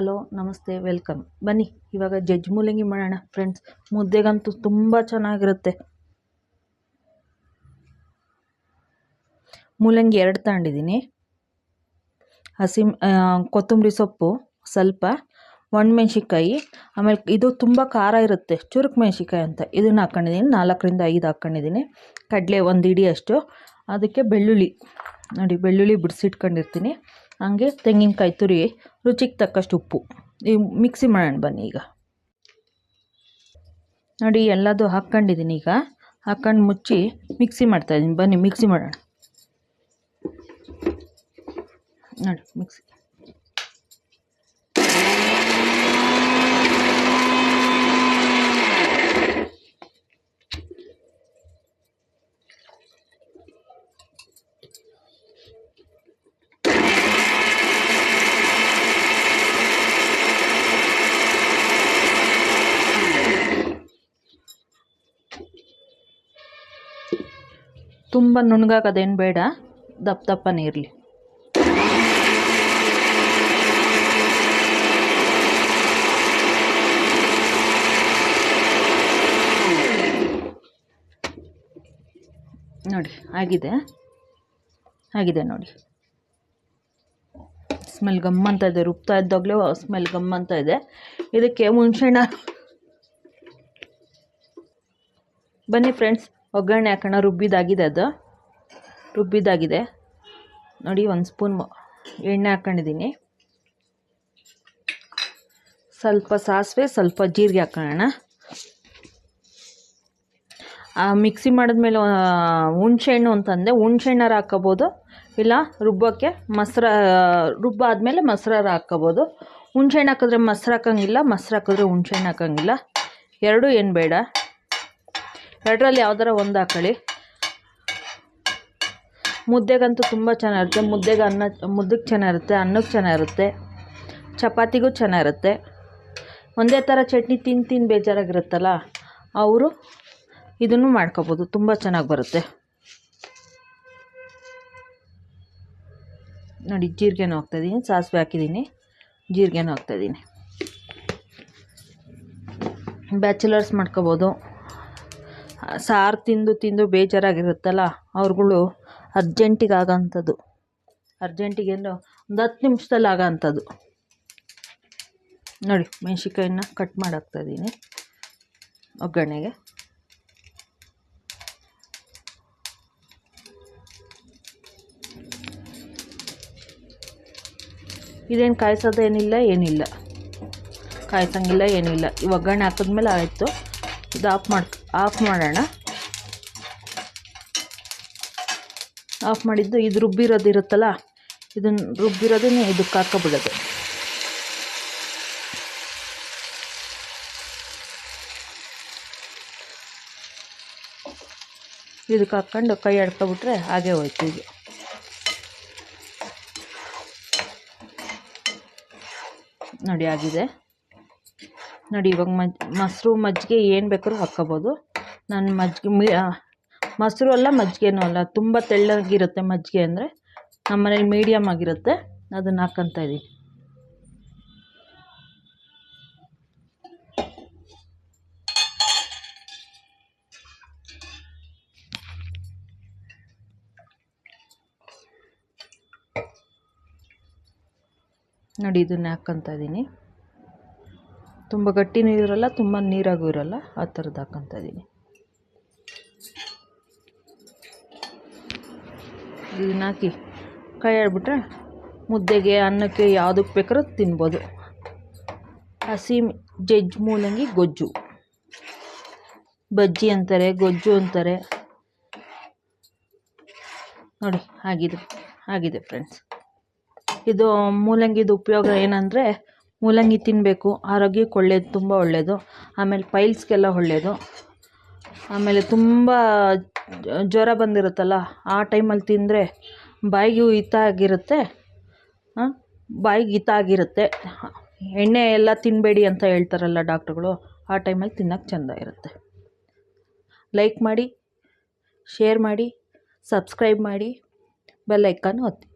Hello, ನಮಸ್ತೆ, welcome. ಬನ್ನಿ, ಇವಾಗ ಜಜ್ ಮೂಲಂಗಿ ಮಾಡೋಣ. ಫ್ರೆಂಡ್ಸ್, ಮುದ್ದೆಗಂತೂ ತುಂಬ ಚೆನ್ನಾಗಿರುತ್ತೆ. ಮೂಲಂಗಿ ಎರಡು ತಗೊಂಡಿದ್ದೀನಿ. ಹಸಿ ಕೊತ್ತಂಬರಿ ಸೊಪ್ಪು, ಸ್ವಲ್ಪ, ಒಣಮೆಣ್ಸಿನ್ಕಾಯಿ, ಆಮೇಲೆ ಇದು ತುಂಬ ಖಾರ ಇರುತ್ತೆ, ಚುರುಕು ಮೆಣ್ಸಿಕಾಯಿ ಅಂತ. ಇದನ್ನು ಹಾಕ್ಕೊಂಡಿದ್ದೀನಿ ನಾಲ್ಕರಿಂದ ಐದು ಹಾಕ್ಕೊಂಡಿದ್ದೀನಿ ಕಡಲೆ ಒಂದು ಇಡಿಯಷ್ಟು ಅದಕ್ಕೆ ಬೆಳ್ಳುಳ್ಳಿ, ನೋಡಿ, ಬೆಳ್ಳುಳ್ಳಿ ಬಿಡಿಸಿಟ್ಕೊಂಡಿರ್ತೀನಿ. ಹಂಗೆ ತೆಂಗಿನಕಾಯಿ ತುರಿ, ರುಚಿಗೆ ತಕ್ಕಷ್ಟು ಉಪ್ಪು. ಈ ಮಿಕ್ಸಿ ಮಾಡೋಣ ಬನ್ನಿ ಈಗ. ನೋಡಿ, ಎಲ್ಲದು ಹಾಕ್ಕೊಂಡಿದ್ದೀನಿ ಈಗ. ಹಾಕ್ಕೊಂಡು ಮುಚ್ಚಿ ಮಿಕ್ಸಿ ಮಾಡ್ತಾಯಿದ್ದೀನಿ ಬನ್ನಿ ಮಿಕ್ಸಿ ಮಾಡೋಣ. ನೋಡಿ ಮಿಕ್ಸಿ ತುಂಬ ನುಣ್ಣಗಾಗೋದೇನು ಬೇಡ. ದಪ್ಪ ದಪ್ಪನೇ ಇರಲಿ. ನೋಡಿ, ಆಗಿದೆ. ಆಗಿದೆ ನೋಡಿ. ಸ್ಮೆಲ್ ಗಮ್ ಅಂತ ಇದೆ, ರುಬ್ತಾ ಇದ್ದಾಗಲೂ ಸ್ಮೆಲ್ ಗಮ್ ಅಂತ ಇದೆ. ಇದಕ್ಕೆ ಮುಂಚೆಣ ಬನ್ನಿ ಫ್ರೆಂಡ್ಸ್ ಒಗ್ಗರಣೆ ಹಾಕೋಣ ರುಬ್ಬಿದಾಗಿದೆ ಅದು. ರುಬ್ಬಿದಾಗಿದೆ ನೋಡಿ, ಒಂದು ಸ್ಪೂನ್ ಎಣ್ಣೆ ಹಾಕ್ಕೊಂಡಿದ್ದೀನಿ ಸ್ವಲ್ಪ ಸಾಸಿವೆ, ಸ್ವಲ್ಪ ಜೀರಿಗೆ ಹಾಕೋಣ ಮಿಕ್ಸಿ ಮಾಡಿದ್ಮೇಲೆ ಹುಣ್ಸೆಹಣ್ಣು ಅಂತಂದೆ. ಹುಣ್ಸೆಹಣ್ಣಾರು ಹಾಕ್ಕೋಬೋದು. ಇಲ್ಲ, ರುಬ್ಬೋಕ್ಕೆ ಮೊಸ್ರು ರುಬ್ಬಾದ್ಮೇಲೆ ಮೊಸರಾರು ಹಾಕ್ಕೋಬೋದು. ಹುಣ್ಸೆಹಣ್ಣು ಹಾಕಿದ್ರೆ ಮೊಸ್ರು ಹಾಕೋಂಗಿಲ್ಲ, ಮೊಸ್ರು ಹಾಕಿದ್ರೆ ಹುಣ್ಸೆಹಣ್ಣು ಹಾಕೋಂಗಿಲ್ಲ. ಎರಡೂ ಏನು ಬೇಡ. ಎರಡರಲ್ಲಿ ಯಾವ್ದಾರ ಒಂದು ಹಾಕೊಳ್ಳಿ. ಮುದ್ದೆಗಂತೂ ತುಂಬ ಚೆನ್ನಾಗಿರುತ್ತೆ. ಮುದ್ದೆಗೆ ಅನ್ನ ಮುದ್ದಕ್ಕೆ ಚೆನ್ನಾಗಿರುತ್ತೆ, ಅನ್ನಕ್ಕೆ ಚೆನ್ನಾಗಿರುತ್ತೆ, ಚಪಾತಿಗೂ ಚೆನ್ನಾಗಿರುತ್ತೆ. ಒಂದೇ ಥರ ಚಟ್ನಿ ತಿಂದು ತಿಂದು ಬೇಜಾರಾಗಿರುತ್ತಲ್ಲ, ಅವರು ಇದನ್ನು ಮಾಡ್ಕೋಬೋದು. ತುಂಬ ಚೆನ್ನಾಗಿ ಬರುತ್ತೆ. ನೋಡಿ, ಜೀರಿಗೆನೂ ಹಾಕ್ತಾಯಿದ್ದೀನಿ ಸಾಸಿವೆ ಹಾಕಿದ್ದೀನಿ ಜೀರಿಗೆನೂ ಹಾಕ್ತಾಯಿದ್ದೀನಿ ಬ್ಯಾಚುಲರ್ಸ್ ಮಾಡ್ಕೋಬೋದು. ಸಾರು ತಿಂದು ತಿಂದು ಬೇಜಾರಾಗಿರುತ್ತಲ್ಲ, ಅವ್ರುಗಳು ಅರ್ಜೆಂಟಿಗೆ ಆಗೋಂಥದ್ದು ಅರ್ಜೆಂಟಿಗೆ ಅಂದರೆ ಒಂದು ಹತ್ತು ನಿಮಿಷದಲ್ಲಿ ಆಗೋಂಥದ್ದು ನೋಡಿ, ಮೆಣ್ಸಿನ್ಕಾಯಿನ ಕಟ್ ಮಾಡಾಕ್ತಾ ಇದ್ದೀನಿ ಒಗ್ಗರಣೆಗೆ. ಇದೇನು ಕಾಯಿಸೋದೇನಿಲ್ಲ ಏನಿಲ್ಲ ಕಾಯಿಸಂಗಿಲ್ಲ, ಏನಿಲ್ಲ. ಈ ಒಗ್ಗರಣೆ ಹಾಕಿದ್ಮೇಲೆ ಆಯಿತು. ಇದು ಆಫ್ ಮಾಡಿ ಆಫ್ ಮಾಡೋಣ. ಆಫ್ ಮಾಡಿದ್ದು ಇದು ರುಬ್ಬಿರೋದು ಇರುತ್ತಲ್ಲ ಇದನ್ನು ರುಬ್ಬಿರೋದನ್ನೇ ಇದಕ್ಕೆ ಹಾಕೋಬಿಡೋದು ಇದಕ್ಕೆ ಹಾಕ್ಕೊಂಡು ಕೈ ಆಡ್ಕೊಬಿಟ್ರೆ ಹಾಗೆ ಹೋಯ್ತು ಈಗ ನೋಡಿ ಆಗಿದೆ. ನೋಡಿ, ಇವಾಗ ಮಜ್, ಮೊಸರು ಮಜ್ಜಿಗೆ ಏನು ಬೇಕಾದ್ರೂ ಹಾಕ್ಕೊಬೋದು. ನಾನು ಮಜ್ಜಿಗೆ ಮಿ ಮೊಸರು ಅಲ್ಲ, ಮಜ್ಜಿಗೆನೂ ಅಲ್ಲ. ತುಂಬ ತೆಳ್ಳಗಿರುತ್ತೆ ಮಜ್ಜಿಗೆ ಅಂದರೆ. ನಮ್ಮ ಮನೇಲಿ ಮೀಡಿಯಮ್ ಆಗಿರುತ್ತೆ. ಅದನ್ನು ಹಾಕ್ಕೊತಾ ಇದ್ದೀನಿ ನೋಡಿ, ಇದನ್ನ ಹಾಕ್ಕೊತಾ ಇದ್ದೀನಿ ತುಂಬ ಗಟ್ಟಿನೂ ಇರೋಲ್ಲ ತುಂಬ ನೀರಾಗೂ ಇರಲ್ಲ. ಆ ಥರದ್ದು ಹಾಕ್ಕೊತಾ ಇದ್ದೀನಿ. ಇದನ್ನ ಹಾಕಿ ಕೈ ಆಡ್ಬಿಟ್ರೆ ಮುದ್ದೆಗೆ, ಅನ್ನಕ್ಕೆ ಯಾವುದಕ್ಕೆ ಬೇಕಾದ್ರೂ ತಿನ್ಬೋದು. ಹಸಿ ಜಜ್ ಮೂಲಂಗಿ ಗೊಜ್ಜು. ಬಜ್ಜಿ ಅಂತಾರೆ, ಗೊಜ್ಜು ಅಂತಾರೆ. ನೋಡಿ, ಆಗಿದೆ ಆಗಿದೆ ಫ್ರೆಂಡ್ಸ್ ಇದು ಮೂಲಂಗಿದು ಉಪಯೋಗ ಏನಂದರೆ ಮೂಲಂಗಿ ತಿನ್ನಬೇಕು ಆರೋಗ್ಯಕ್ಕೆ ಒಳ್ಳೆಯದು ತುಂಬ ಒಳ್ಳೆಯದು ಆಮೇಲೆ ಪೈಲ್ಸ್ಗೆಲ್ಲ ಒಳ್ಳೆಯದು ಆಮೇಲೆ ತುಂಬ ಜ್ವರ ಬಂದಿರುತ್ತಲ್ಲ, ಆ ಟೈಮಲ್ಲಿ ತಿಂದರೆ ಬಾಯಿಗೆ ಹಿತ ಆಗಿರುತ್ತೆ. ಬಾಯಿಗೆ ಹಿತ ಆಗಿರುತ್ತೆ. ಎಣ್ಣೆ ಎಲ್ಲ ತಿನ್ನಬೇಡಿ ಅಂತ ಹೇಳ್ತಾರಲ್ಲ ಡಾಕ್ಟ್ರುಗಳು, ಆ ಟೈಮಲ್ಲಿ ತಿನ್ನೋಕ್ಕೆ ಚೆಂದ ಇರುತ್ತೆ. ಲೈಕ್ ಮಾಡಿ, ಶೇರ್ ಮಾಡಿ, ಸಬ್ಸ್ಕ್ರೈಬ್ ಮಾಡಿ, ಬೆಲ್ ಐಕಾನ್ ಒತ್ತಿ.